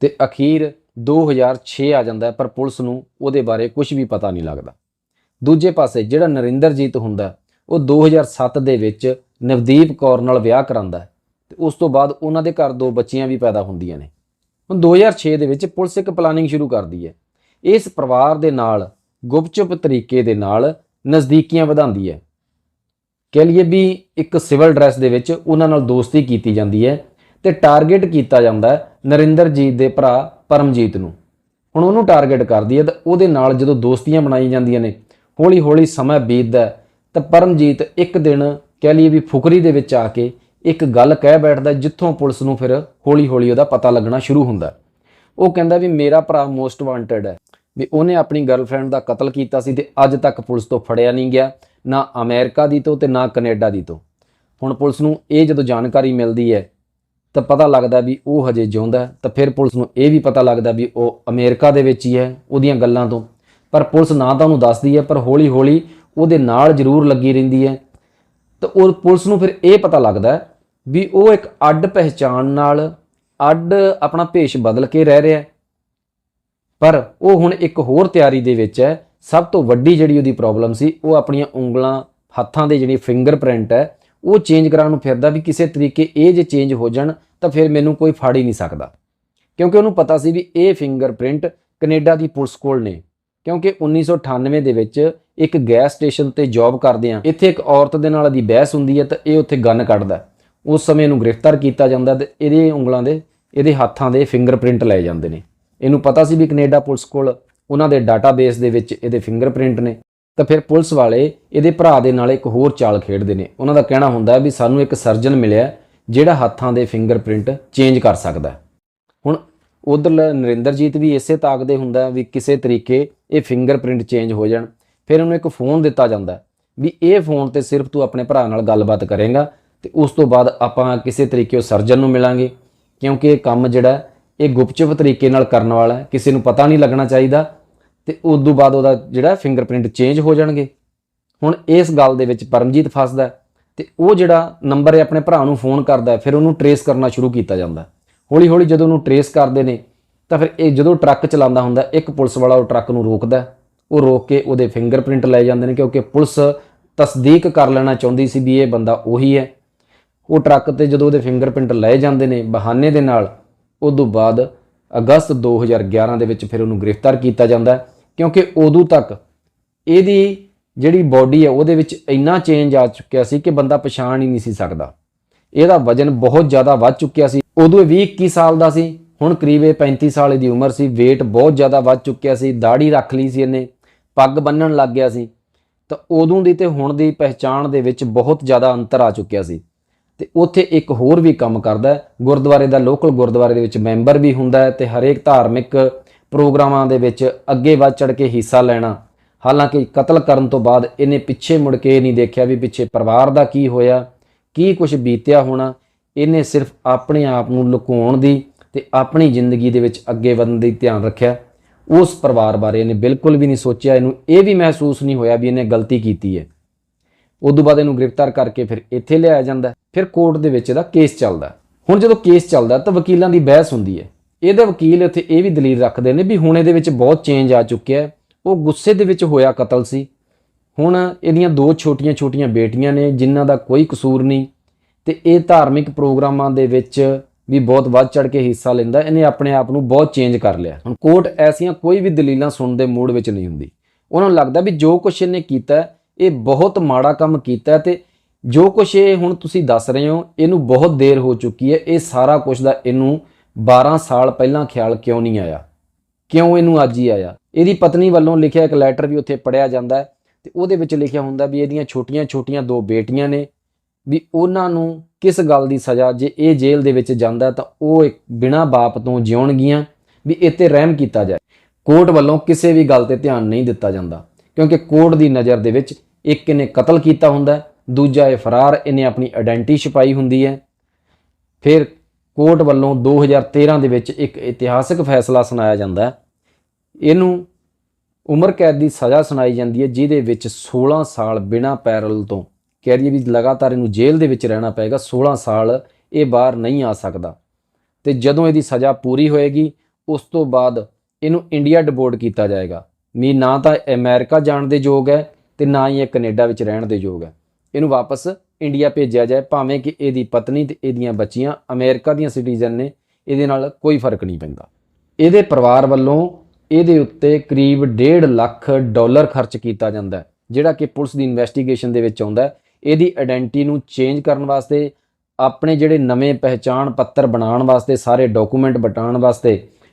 ਤੇ ਅਖੀਰ 2006 ਆ ਜਾਂਦਾ ਪਰ ਪੁਲਿਸ ਨੂੰ ਉਹਦੇ ਬਾਰੇ ਕੁਝ ਵੀ ਪਤਾ ਨਹੀਂ ਲੱਗਦਾ। ਦੂਜੇ ਪਾਸੇ ਜਿਹੜਾ ਨਰਿੰਦਰਜੀਤ ਹੁੰਦਾ ਉਹ 2007 ਦੇ ਵਿੱਚ ਨਵਦੀਪ ਕੌਰ ਨਾਲ ਵਿਆਹ ਕਰਾਂਦਾ ਹੈ ਤੇ ਉਸ ਤੋਂ ਬਾਅਦ ਉਹਨਾਂ ਦੇ ਘਰ ਦੋ ਬੱਚੀਆਂ ਵੀ ਪੈਦਾ ਹੁੰਦੀਆਂ ਨੇ। ਹੁਣ 2006 ਦੇ ਵਿੱਚ ਪੁਲਿਸ ਇੱਕ ਪਲਾਨਿੰਗ ਸ਼ੁਰੂ ਕਰਦੀ ਹੈ। ਇਸ ਪਰਿਵਾਰ ਦੇ ਨਾਲ, ਗੁਪਚੁਪ ਤਰੀਕੇ ਦੇ ਨਾਲ ਨਜ਼ਦੀਕੀਆਂ ਵਧਾਉਂਦੀ ਹੈ। ਕਹਿ ਲਈਏ ਵੀ ਇੱਕ ਸਿਵਲ ਡਰੈਸ ਦੇ ਵਿੱਚ ਉਹਨਾਂ ਨਾਲ ਦੋਸਤੀ ਕੀਤੀ ਜਾਂਦੀ ਹੈ। ਤੇ ਟਾਰਗੇਟ ਕੀਤਾ ਜਾਂਦਾ ਨਰਿੰਦਰਜੀਤ ਦੇ ਭਰਾ ਪਰਮਜੀਤ ਨੂੰ। ਹੁਣ ਉਹਨੂੰ ਟਾਰਗੇਟ ਕਰਦੀ ਹੈ ਤਾਂ ਉਹਦੇ ਨਾਲ ਜਦੋਂ ਦੋਸਤੀਆਂ ਬਣਾਈ ਜਾਂਦੀਆਂ ਨੇ ਹੌਲੀ ਹੌਲੀ ਸਮਾਂ ਬੀਤਦਾ ਤਾਂ ਪਰਮਜੀਤ ਇੱਕ ਦਿਨ ਕਹਿ ਲਈਏ ਵੀ ਫੁਕਰੀ ਦੇ ਵਿੱਚ ਆ ਕੇ ਇੱਕ ਗੱਲ ਕਹਿ ਬੈਠਦਾ ਜਿੱਥੋਂ ਪੁਲਿਸ ਨੂੰ ਫਿਰ ਹੌਲੀ ਹੌਲੀ ਉਹਦਾ ਪਤਾ ਲੱਗਣਾ ਸ਼ੁਰੂ ਹੁੰਦਾ ਉਹ ਕਹਿੰਦਾ ਵੀ ਮੇਰਾ ਭਰਾ ਮੋਸਟ ਵਾਂਟਡ ਹੈ, ਵੀ ਉਹਨੇ ਆਪਣੀ ਗਰਲਫ੍ਰੈਂਡ ਦਾ ਕਤਲ ਕੀਤਾ ਸੀ ਤੇ ਅੱਜ ਤੱਕ ਪੁਲਿਸ ਤੋਂ ਫੜਿਆ ਨਹੀਂ ਗਿਆ, ਨਾ ਅਮਰੀਕਾ ਦੀ ਤੋਂ ਤੇ ਨਾ ਕੈਨੇਡਾ ਦੀ ਤੋਂ। ਹੁਣ ਪੁਲਿਸ ਨੂੰ ਇਹ ਜਦੋਂ ਜਾਣਕਾਰੀ ਮਿਲਦੀ ਹੈ ਤਾਂ ਪਤਾ ਲੱਗਦਾ ਵੀ ਉਹ ਹਜੇ ਜਿਉਂਦਾ ਤਾਂ ਫਿਰ ਪੁਲਿਸ ਨੂੰ ਇਹ ਵੀ ਪਤਾ ਲੱਗਦਾ ਵੀ ਉਹ ਅਮਰੀਕਾ ਦੇ ਵਿੱਚ ਹੀ ਹੈ ਉਹਦੀਆਂ ਗੱਲਾਂ ਤੋਂ। ਪਰ ਪੁਲਿਸ ਨਾ ਤਾਂ ਉਹਨੂੰ ਦੱਸਦੀ ਹੈ, ਪਰ ਹੌਲੀ ਹੌਲੀ ਉਹਦੇ ਨਾਲ ਜ਼ਰੂਰ ਲੱਗੀ ਰਹਿੰਦੀ ਹੈ। ਤਾਂ ਉਹ ਪੁਲਿਸ ਨੂੰ ਫਿਰ ਇਹ ਪਤਾ ਲੱਗਦਾ ਵੀ ਉਹ ਇੱਕ ਅੱਡ ਪਹਿਚਾਣ ਨਾਲ ਅੱਡ ਆਪਣਾ ਭੇਸ਼ ਬਦਲ ਕੇ ਰਹਿ ਰਿਹਾ ਪਰ ਉਹ ਹੁਣ ਇੱਕ ਹੋਰ ਤਿਆਰੀ ਦੇ ਵਿੱਚ ਹੈ। ਸਭ ਤੋਂ ਵੱਡੀ ਜਿਹੜੀ ਉਹਦੀ ਪ੍ਰੋਬਲਮ ਸੀ, ਉਹ ਆਪਣੀਆਂ ਉਂਗਲਾਂ, ਹੱਥਾਂ ਦੇ ਜਿਹੜੀ ਫਿੰਗਰਪ੍ਰਿੰਟ ਹੈ ਉਹ ਚੇਂਜ ਕਰਾਉਣ ਨੂੰ ਫਿਰਦਾ ਵੀ ਕਿਸੇ ਤਰੀਕੇ ਇਹ ਜੇ ਚੇਂਜ ਹੋ ਜਾਣ ਤਾਂ ਫਿਰ ਮੈਨੂੰ ਕੋਈ ਫੜ ਹੀ ਨਹੀਂ ਸਕਦਾ। ਕਿਉਂਕਿ ਉਹਨੂੰ ਪਤਾ ਸੀ ਵੀ ਇਹ ਫਿੰਗਰਪ੍ਰਿੰਟ ਕੈਨੇਡਾ ਦੀ ਪੁਲਿਸ ਕੋਲ ਨੇ। ਕਿਉਂਕਿ 1998 ਦੇ ਵਿੱਚ ਇੱਕ ਗੈਸ ਸਟੇਸ਼ਨ ਤੇ ਜੌਬ ਕਰਦੇ ਆ। ਇੱਥੇ ਇੱਕ ਔਰਤ ਦੇ ਨਾਲ ਦੀ ਬਹਿਸ ਹੁੰਦੀ ਹੈ ਤਾਂ ਇਹ ਉੱਥੇ ਗਨ ਕੱਢਦਾ ਉਸ ਸਮੇਂ ਇਹਨੂੰ ਗ੍ਰਿਫਤਾਰ ਕੀਤਾ ਜਾਂਦਾ ਤੇ ਇਹਦੇ ਉਂਗਲਾਂ ਦੇ, ਇਹਦੇ ਹੱਥਾਂ ਦੇ ਫਿੰਗਰਪ੍ਰਿੰਟ ਲਏ ਜਾਂਦੇ ਨੇ। ਇਹਨੂੰ ਪਤਾ ਸੀ ਵੀ ਕੈਨੇਡਾ ਪੁਲਿਸ ਕੋਲ ਉਹਨਾਂ ਦੇ ਡਾਟਾਬੇਸ ਦੇ ਵਿੱਚ ਇਹਦੇ ਫਿੰਗਰਪ੍ਰਿੰਟ ਨੇ। ਤਾਂ ਫਿਰ ਪੁਲਿਸ ਵਾਲੇ ਇਹਦੇ ਭਰਾ ਦੇ ਨਾਲ ਇੱਕ ਹੋਰ ਚਾਲ ਖੇਡਦੇ ਨੇ। ਉਹਨਾਂ ਦਾ ਕਹਿਣਾ ਹੁੰਦਾ ਵੀ ਸਾਨੂੰ ਇੱਕ ਸਰਜਨ ਮਿਲਿਆ ਜਿਹੜਾ ਹੱਥਾਂ ਦੇ ਫਿੰਗਰਪ੍ਰਿੰਟ ਚੇਂਜ ਕਰ ਸਕਦਾ। ਹੁਣ ਉਧਰ ਨਰਿੰਦਰਜੀਤ ਵੀ ਇਸੇ ਤਾਕਦੇ ਹੁੰਦਾ ਵੀ ਕਿਸੇ ਤਰੀਕੇ ਇਹ ਫਿੰਗਰਪ੍ਰਿੰਟ ਚੇਂਜ ਹੋ ਜਾਣ। ਫਿਰ ਉਹਨੂੰ ਇੱਕ ਫੋਨ ਦਿੱਤਾ ਜਾਂਦਾ ਵੀ ਇਹ ਫੋਨ ਤੇ ਸਿਰਫ ਤੂੰ ਆਪਣੇ ਭਰਾ ਨਾਲ ਗੱਲਬਾਤ ਕਰੇਗਾ ਤੇ ਉਸ ਤੋਂ ਬਾਅਦ ਆਪਾਂ ਕਿਸੇ ਤਰੀਕੇ ਉਹ ਸਰਜਨ ਨੂੰ ਮਿਲਾਂਗੇ। ਕਿਉਂਕਿ ਇਹ ਕੰਮ ਜਿਹੜਾ ਇਹ ਗੁਪਚੁਪ ਤਰੀਕੇ ਨਾਲ ਕਰਨ ਵਾਲਾ ਕਿਸੇ ਨੂੰ ਪਤਾ ਨਹੀਂ ਲੱਗਣਾ ਚਾਹੀਦਾ। ਤੇ ਉਸ ਤੋਂ ਬਾਅਦ ਉਹਦਾ ਜਿਹੜਾ ਫਿੰਗਰਪ੍ਰਿੰਟ ਚੇਂਜ ਹੋ ਜਾਣਗੇ। ਹੁਣ ਇਸ ਗੱਲ ਦੇ ਵਿੱਚ ਪਰਮਜੀਤ ਫਸਦਾ ਹੈ ਤੇ ਉਹ ਜਿਹੜਾ ਨੰਬਰ ਹੈ ਆਪਣੇ ਭਰਾ ਨੂੰ ਫੋਨ ਕਰਦਾ ਫਿਰ ਉਹਨੂੰ ਟਰੇਸ ਕਰਨਾ ਸ਼ੁਰੂ ਕੀਤਾ ਜਾਂਦਾ ਹੌਲੀ ਹੌਲੀ ਜਦੋਂ ਉਹਨੂੰ ਟਰੇਸ ਕਰਦੇ ਨੇ, ਤਾਂ ਫਿਰ ਇਹ ਜਦੋਂ ਟਰੱਕ ਚਲਾਉਂਦਾ ਹੁੰਦਾ, ਇੱਕ ਪੁਲਿਸ ਵਾਲਾ ਉਹ ਟਰੱਕ ਨੂੰ ਰੋਕਦਾ ਉਹ ਰੋਕ ਕੇ ਉਹਦੇ ਫਿੰਗਰਪ੍ਰਿੰਟ ਲੈ ਜਾਂਦੇ ਨੇ, ਕਿਉਂਕਿ ਪੁਲਿਸ ਤਸਦੀਕ ਕਰ ਲੈਣਾ ਚਾਹੁੰਦੀ ਸੀ ਵੀ ਇਹ ਬੰਦਾ ਉਹੀ ਹੈ। ਉਹ ਟਰੱਕ ਤੇ ਜਦੋਂ ਉਹਦੇ ਫਿੰਗਰਪ੍ਰਿੰਟ ਲਏ ਜਾਂਦੇ ਨੇ ਬਹਾਨੇ ਦੇ ਨਾਲ, ਉਦੋਂ ਬਾਅਦ ਅਗਸਤ 2011 ਦੇ ਵਿੱਚ ਫਿਰ ਉਹਨੂੰ ਗ੍ਰਿਫਤਾਰ ਕੀਤਾ ਜਾਂਦਾ ਕਿਉਂਕਿ ਉਦੋਂ ਤੱਕ ਇਹਦੀ ਜਿਹੜੀ ਬਾਡੀ ਹੈ ਉਹਦੇ ਵਿੱਚ ਇੰਨਾ ਚੇਂਜ ਆ ਚੁੱਕਿਆ ਸੀ ਕਿ ਬੰਦਾ ਪਛਾਣ ਹੀ ਨਹੀਂ ਸੀ ਸਕਦਾ। ਇਹਦਾ ਵਜਨ ਬਹੁਤ ਜ਼ਿਆਦਾ ਵੱਧ ਚੁੱਕਿਆ ਸੀ। ਉਦੋਂ ਇਹ 20 21 ਸਾਲ ਦਾ ਸੀ, ਹੁਣ ਕਰੀਬ ਇਹ 35 ਸਾਲ ਦੀ ਉਮਰ ਸੀ। weight ਬਹੁਤ ਜ਼ਿਆਦਾ ਵੱਧ ਚੁੱਕਿਆ ਸੀ ਦਾੜੀ ਰੱਖ ਲਈ ਸੀ ਇਹਨੇ, ਪੱਗ ਬੰਨਣ ਲੱਗ ਗਿਆ ਸੀ। ਤਾਂ ਉਦੋਂ ਦੀ ਤੇ ਹੁਣ ਦੀ ਪਹਿਚਾਣ ਦੇ ਵਿੱਚ ਬਹੁਤ ਜ਼ਿਆਦਾ ਅੰਤਰ ਆ ਚੁੱਕਿਆ ਸੀ। ਤੇ ਉੱਥੇ ਇੱਕ ਹੋਰ ਵੀ ਕੰਮ ਕਰਦਾ ਗੁਰਦੁਆਰੇ ਦਾ ਲੋਕਲ ਗੁਰਦੁਆਰੇ ਦੇ ਵਿੱਚ ਮੈਂਬਰ ਵੀ ਹੁੰਦਾ ਹੈ ਤੇ ਹਰੇਕ ਧਾਰਮਿਕ ਪ੍ਰੋਗਰਾਮਾਂ ਦੇ ਵਿੱਚ ਅੱਗੇ ਵੱਧ ਚੜ ਕੇ ਹਿੱਸਾ ਲੈਣਾ। ਹਾਲਾਂਕਿ ਕਤਲ ਕਰਨ ਤੋਂ ਬਾਅਦ ਇਹਨੇ ਪਿੱਛੇ ਮੁੜ ਕੇ ਇਹ ਨਹੀਂ ਦੇਖਿਆ ਵੀ ਪਿੱਛੇ ਪਰਿਵਾਰ ਦਾ ਕੀ ਹੋਇਆ, ਕੀ ਕੁਝ ਬੀਤਿਆ ਹੋਣਾ। ਇਹਨੇ ਸਿਰਫ ਆਪਣੇ ਆਪ ਨੂੰ ਲੁਕਾਉਣ ਦੀ ਤੇ ਆਪਣੀ ਜ਼ਿੰਦਗੀ ਦੇ ਵਿੱਚ ਅੱਗੇ ਵਧਣ ਦੀ ਧਿਆਨ ਰੱਖਿਆ। ਉਸ ਪਰਿਵਾਰ ਬਾਰੇ ਇਹਨੇ ਬਿਲਕੁਲ ਵੀ ਨਹੀਂ ਸੋਚਿਆ, ਇਹਨੂੰ ਇਹ ਵੀ ਮਹਿਸੂਸ ਨਹੀਂ ਹੋਇਆ ਵੀ ਇਹਨੇ ਗਲਤੀ ਕੀਤੀ ਹੈ। ਉਦੋਂ ਬਾਅਦ ਇਹਨੂੰ ਗ੍ਰਿਫਤਾਰ ਕਰਕੇ ਫਿਰ ਇੱਥੇ ਲਿਆਇਆ ਜਾਂਦਾ ਫਿਰ ਕੋਰਟ ਦੇ ਵਿੱਚ ਇਹਦਾ ਕੇਸ ਚੱਲਦਾ ਹੁਣ ਜਦੋਂ ਕੇਸ ਚੱਲਦਾ ਤਾਂ ਵਕੀਲਾਂ ਦੀ ਬਹਿਸ ਹੁੰਦੀ ਹੈ। ਇਹਦੇ ਵਕੀਲ ਇੱਥੇ ਇਹ ਵੀ ਦਲੀਲ ਰੱਖਦੇ ਨੇ ਵੀ ਹੁਣ ਇਹਦੇ ਵਿੱਚ ਬਹੁਤ ਚੇਂਜ ਆ ਚੁੱਕਿਆ ਉਹ ਗੁੱਸੇ ਦੇ ਵਿੱਚ ਹੋਇਆ ਕਤਲ ਸੀ। ਹੁਣ ਇਹਦੀਆਂ ਦੋ ਛੋਟੀਆਂ-ਛੋਟੀਆਂ ਬੇਟੀਆਂ ਨੇ, ਜਿਨ੍ਹਾਂ ਦਾ ਕੋਈ ਕਸੂਰ ਨਹੀਂ ਤੇ ਇਹ ਧਾਰਮਿਕ ਪ੍ਰੋਗਰਾਮਾਂ ਦੇ ਵਿੱਚ ਵੀ ਬਹੁਤ ਵੱਧ ਚੜ ਕੇ ਹਿੱਸਾ ਲੈਂਦਾ, ਇਹਨੇ ਆਪਣੇ ਆਪ ਨੂੰ ਬਹੁਤ ਚੇਂਜ ਕਰ ਲਿਆ। ਹੁਣ ਕੋਰਟ ਐਸੀਆਂ ਕੋਈ ਵੀ ਦਲੀਲਾਂ ਸੁਣਨ ਦੇ ਮੂਡ ਵਿੱਚ ਨਹੀਂ ਹੁੰਦੀ। ਉਹਨਾਂ ਨੂੰ ਲੱਗਦਾ ਵੀ ਜੋ ਕੁਛ ਇਹਨੇ ਕੀਤਾ ਇਹ ਬਹੁਤ ਮਾੜਾ ਕੰਮ ਕੀਤਾ ਹੈ ਤੇ ਜੋ ਕੁਛ ਇਹ ਹੁਣ ਤੁਸੀਂ ਦੱਸ ਰਹੇ ਹੋ, ਇਹਨੂੰ ਬਹੁਤ ਦੇਰ ਹੋ ਚੁੱਕੀ ਹੈ, ਇਹ ਸਾਰਾ ਕੁਝ ਦਾ ਇਹਨੂੰ 12 ਸਾਲ ਪਹਿਲਾਂ ਖਿਆਲ ਕਿਉਂ ਨਹੀਂ ਆਇਆ? ਕਿਉਂ ਇਹਨੂੰ ਅੱਜ ਹੀ ਆਇਆ? ਇਹਦੀ ਪਤਨੀ ਵੱਲੋਂ ਲਿਖਿਆ ਇੱਕ ਲੈਟਰ ਵੀ ਉੱਥੇ ਪੜਿਆ ਜਾਂਦਾ ਹੈ ਤੇ ਉਹਦੇ ਵਿੱਚ ਲਿਖਿਆ ਹੁੰਦਾ ਵੀ ਇਹਦੀਆਂ ਛੋਟੀਆਂ-ਛੋਟੀਆਂ ਦੋ ਬੇਟੀਆਂ ਨੇ, ਵੀ ਉਹਨਾਂ ਨੂੰ ਕਿਸ ਗੱਲ ਦੀ ਸਜ਼ਾ? ਜੇ ਇਹ ਜੇਲ੍ਹ ਦੇ ਵਿੱਚ ਜਾਂਦਾ ਤਾਂ ਉਹ ਇੱਕ ਬਿਨਾਂ ਬਾਪ ਤੋਂ ਜਿਉਣਗੀਆਂ, ਵੀ ਇੱਥੇ ਰਹਿਮ ਕੀਤਾ ਜਾਏ। ਕੋਰਟ ਵੱਲੋਂ ਕਿਸੇ ਵੀ ਗੱਲ ਤੇ ਧਿਆਨ ਨਹੀਂ ਦਿੱਤਾ ਜਾਂਦਾ, ਕਿਉਂਕਿ ਕੋਰਟ ਦੀ ਨਜ਼ਰ ਦੇ ਵਿੱਚ ਇੱਕ ਇਹਨੇ ਕਤਲ ਕੀਤਾ ਹੁੰਦਾ ਦੂਜਾ ਇਹ ਫਰਾਰ, ਇਹਨੇ ਆਪਣੀ ਆਇਡੈਂਟੀ ਛੁਪਾਈ ਹੁੰਦੀ ਹੈ। ਫਿਰ ਕੋਰਟ ਵੱਲੋਂ 2013 ਦੇ ਵਿੱਚ ਇੱਕ ਇਤਿਹਾਸਕ ਫੈਸਲਾ ਸੁਣਾਇਆ ਜਾਂਦਾ ਹੈ। ਇਹਨੂੰ ਉਮਰ ਕੈਦ ਦੀ ਸਜ਼ਾ ਸੁਣਾਈ ਜਾਂਦੀ ਹੈ, ਜਿਹਦੇ ਵਿੱਚ 16 ਸਾਲ ਬਿਨਾਂ ਪੈਰਲ ਤੋਂ। ਕਹਿ ਦਈਏ ਵੀ ਲਗਾਤਾਰ ਇਹਨੂੰ ਜੇਲ੍ਹ ਦੇ ਵਿੱਚ ਰਹਿਣਾ ਪਏਗਾ 16 ਸਾਲ ਇਹ ਬਾਹਰ ਨਹੀਂ ਆ ਸਕਦਾ। ਤੇ ਜਦੋਂ ਇਹਦੀ ਸਜ਼ਾ ਪੂਰੀ ਹੋਏਗੀ, ਉਸ ਤੋਂ ਬਾਅਦ ਇਹਨੂੰ ਇੰਡੀਆ ਡਿਪੋਰਟ ਕੀਤਾ ਜਾਏਗਾ। ਵੀ ਨਾ ਤਾਂ ਇਹ ਅਮਰੀਕਾ ਜਾਣ ਦੇ ਯੋਗ ਹੈ ਤੇ ਨਾ ਹੀ ਇਹ ਕੈਨੇਡਾ ਵਿੱਚ ਰਹਿਣ ਦੇ ਯੋਗ ਹੈ। ਇਹਨੂੰ ਵਾਪਸ ਇੰਡੀਆ ਭੇਜਿਆ ਜਾਏ, ਭਾਵੇਂ ਕਿ ਇਹਦੀ ਪਤਨੀ ਤੇ ਇਹਦੀਆਂ ਬੱਚੀਆਂ ਅਮਰੀਕਾ ਦੀਆਂ ਸਿਟੀਜ਼ਨ ਨੇ, ਇਹਦੇ ਨਾਲ ਕੋਈ ਫ਼ਰਕ ਨਹੀਂ ਪੈਂਦਾ। ਇਹਦੇ ਪਰਿਵਾਰ ਵੱਲੋਂ ਇਹਦੇ ਉੱਤੇ ਕਰੀਬ 1.5 ਲੱਖ ਡਾਲਰ ਖਰਚ ਕੀਤਾ ਜਾਂਦਾ ਜਿਹੜਾ ਕਿ ਪੁਲਿਸ ਦੀ ਇਨਵੈਸਟੀਗੇਸ਼ਨ ਦੇ ਵਿੱਚ ਆਉਂਦਾ ਇਹਦੀ ਆਇਡੈਂਟੀ ਨੂੰ ਚੇਂਜ ਕਰਨ ਵਾਸਤੇ, ਆਪਣੇ ਜਿਹੜੇ ਨਵੇਂ ਪਹਿਚਾਣ ਪੱਤਰ ਬਣਾਉਣ ਵਾਸਤੇ, ਸਾਰੇ ਡਾਕੂਮੈਂਟ ਬਟਾਉਣ ਵਾਸਤੇ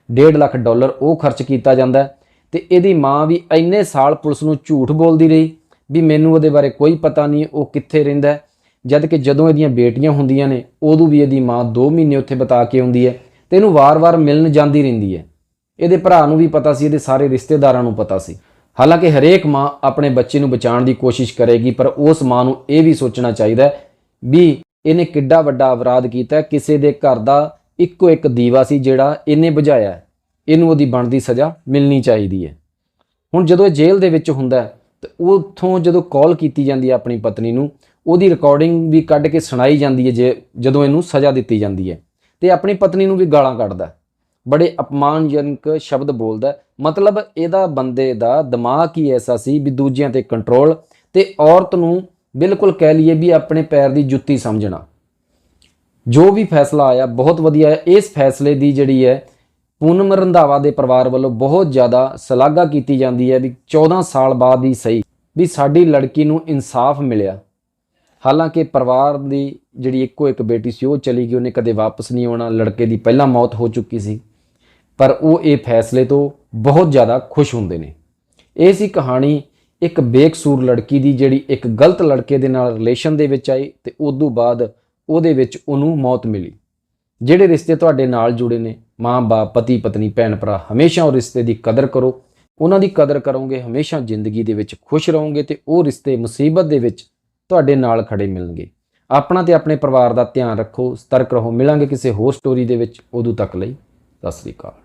1.5 ਲੱਖ ਡਾਲਰ ਉਹ ਖਰਚ ਕੀਤਾ ਜਾਂਦਾ ਹੈ। ਤੇ ਇਹਦੀ ਮਾਂ ਵੀ ਇੰਨੇ ਸਾਲ ਪੁਲਿਸ ਨੂੰ ਝੂਠ ਬੋਲਦੀ ਰਹੀ ਵੀ ਮੈਨੂੰ ਉਹਦੇ ਬਾਰੇ ਕੋਈ ਪਤਾ ਨਹੀਂ, ਉਹ ਕਿੱਥੇ ਰਹਿੰਦਾ ਜਦ ਕਿ ਜਦੋਂ ਇਹਦੀਆਂ ਬੇਟੀਆਂ ਹੁੰਦੀਆਂ ਨੇ, ਉਦੋਂ ਵੀ ਇਹਦੀ ਮਾਂ 2 ਮਹੀਨੇ ਉੱਥੇ ਬਿਤਾ ਕੇ ਆਉਂਦੀ ਹੈ ਤੇ ਇਹਨੂੰ ਵਾਰ-ਵਾਰ ਮਿਲਣ ਜਾਂਦੀ ਰਹਿੰਦੀ ਹੈ। ਇਹਦੇ ਭਰਾ ਨੂੰ ਵੀ ਪਤਾ ਸੀ, ਇਹਦੇ ਸਾਰੇ ਰਿਸ਼ਤੇਦਾਰਾਂ ਨੂੰ ਪਤਾ ਸੀ। ਹਾਲਾਂਕਿ ਹਰੇਕ ਮਾਂ ਆਪਣੇ ਬੱਚੇ ਨੂੰ ਬਚਾਉਣ ਦੀ ਕੋਸ਼ਿਸ਼ ਕਰੇਗੀ, ਪਰ ਉਸ ਮਾਂ ਨੂੰ ਇਹ ਵੀ ਸੋਚਣਾ ਚਾਹੀਦਾ ਵੀ ਇਹਨੇ ਕਿੱਡਾ ਵੱਡਾ ਅਪਰਾਧ ਕੀਤਾ ਕਿਸੇ ਦੇ ਘਰ ਦਾ ਇੱਕੋ ਇੱਕ ਦੀਵਾ ਸੀ ਜਿਹੜਾ ਇਹਨੇ ਬੁਝਾਇਆ ਇਹਨੂੰ ਉਹਦੀ ਬਣਦੀ ਸਜ਼ਾ ਮਿਲਣੀ ਚਾਹੀਦੀ ਹੈ। ਹੁਣ ਜਦੋਂ ਇਹ ਜੇਲ੍ਹ ਦੇ ਵਿੱਚ ਹੁੰਦਾ ਤਾਂ ਤੇ ਉੱਥੋਂ ਜਦੋਂ ਕਾਲ ਕੀਤੀ ਜਾਂਦੀ ਹੈ ਆਪਣੀ ਪਤਨੀ ਨੂੰ ਉਹਦੀ ਰਿਕਾਰਡਿੰਗ ਵੀ ਕੱਢ ਕੇ ਸੁਣਾਈ ਜਾਂਦੀ ਹੈ ਜੇ ਜਦੋਂ ਇਹਨੂੰ ਸਜ਼ਾ ਦਿੱਤੀ ਜਾਂਦੀ ਹੈ। ਤੇ ਆਪਣੀ ਪਤਨੀ ਨੂੰ ਵੀ ਗਾਲਾਂ ਕੱਢਦਾ ਬੜੇ ਅਪਮਾਨਜਨਕ ਸ਼ਬਦ ਬੋਲਦਾ ਮਤਲਬ ਇਹਦਾ ਬੰਦੇ ਦਾ ਦਿਮਾਗ ਹੀ ਐਸਾ ਸੀ ਵੀ ਦੂਜਿਆਂ ਤੇ ਕੰਟਰੋਲ ਤੇ ਔਰਤ ਨੂੰ ਬਿਲਕੁਲ ਕਹਿ ਲਈਏ ਵੀ ਆਪਣੇ ਪੈਰ ਦੀ ਜੁੱਤੀ ਸਮਝਣਾ। ਜੋ ਵੀ ਫੈਸਲਾ ਆਇਆ, ਬਹੁਤ ਵਧੀਆ ਹੈ। ਇਸ ਫੈਸਲੇ ਦੀ ਜਿਹੜੀ ਹੈ, ਪੂਨਮ ਰੰਧਾਵਾ ਦੇ ਪਰਿਵਾਰ ਵੱਲੋਂ ਬਹੁਤ ਜ਼ਿਆਦਾ ਸ਼ਲਾਘਾ ਕੀਤੀ ਜਾਂਦੀ ਹੈ ਵੀ 14 ਸਾਲ ਬਾਅਦ ਹੀ ਸਹੀ ਵੀ ਸਾਡੀ ਲੜਕੀ ਨੂੰ ਇਨਸਾਫ ਮਿਲਿਆ। ਹਾਲਾਂਕਿ ਪਰਿਵਾਰ ਦੀ ਜਿਹੜੀ ਇੱਕੋ ਇੱਕ ਬੇਟੀ ਸੀ, ਉਹ ਚਲੀ ਗਈ, ਉਹਨੇ ਕਦੇ ਵਾਪਸ ਨਹੀਂ ਆਉਣਾ, ਲੜਕੇ ਦੀ ਪਹਿਲਾਂ ਮੌਤ ਹੋ ਚੁੱਕੀ ਸੀ। ਪਰ ਉਹ ਇਹ ਫੈਸਲੇ ਤੋਂ ਬਹੁਤ ਜ਼ਿਆਦਾ ਖੁਸ਼ ਹੁੰਦੇ ਨੇ। ਇਹ ਸੀ ਕਹਾਣੀ ਇੱਕ ਬੇਕਸੂਰ ਲੜਕੀ ਦੀ, ਜਿਹੜੀ ਇੱਕ ਗਲਤ ਲੜਕੇ ਦੇ ਨਾਲ ਰਿਲੇਸ਼ਨ ਦੇ ਵਿੱਚ ਆਈ ਤੇ ਤੋਂ ਬਾਅਦ ਉਹਦੇ ਵਿੱਚ ਉਹਨੂੰ ਮੌਤ ਮਿਲੀ। ਜਿਹੜੇ ਰਿਸ਼ਤੇ ਤੁਹਾਡੇ ਨਾਲ ਜੁੜੇ ਨੇ ਮਾਂ-ਬਾਪ ਪਤੀ, ਪਤਨੀ, ਭੈਣ, ਭਰਾ, ਹਮੇਸ਼ਾ ਉਹ ਰਿਸ਼ਤੇ ਦੀ ਕਦਰ ਕਰੋ। ਉਹਨਾਂ ਦੀ ਕਦਰ ਕਰੋਗੇ, ਹਮੇਸ਼ਾ ਜ਼ਿੰਦਗੀ ਦੇ ਵਿੱਚ ਖੁਸ਼ ਰਹੋਗੇ ਤੇ ਉਹ ਰਿਸ਼ਤੇ ਮੁਸੀਬਤ ਦੇ ਵਿੱਚ ਤੁਹਾਡੇ ਨਾਲ ਖੜੇ ਮਿਲਣਗੇ। ਆਪਣਾ ਤੇ ਆਪਣੇ ਪਰਿਵਾਰ ਦਾ ਧਿਆਨ ਰੱਖੋ, ਸਤਰਕ ਰਹੋ, ਮਿਲਾਂਗੇ ਕਿਸੇ ਹੋਰ ਸਟੋਰੀ ਦੇ ਵਿੱਚ ਉਦੋਂ ਤੱਕ ਲਈ। ਸਤਿ ਸ੍ਰੀ ਅਕਾਲ।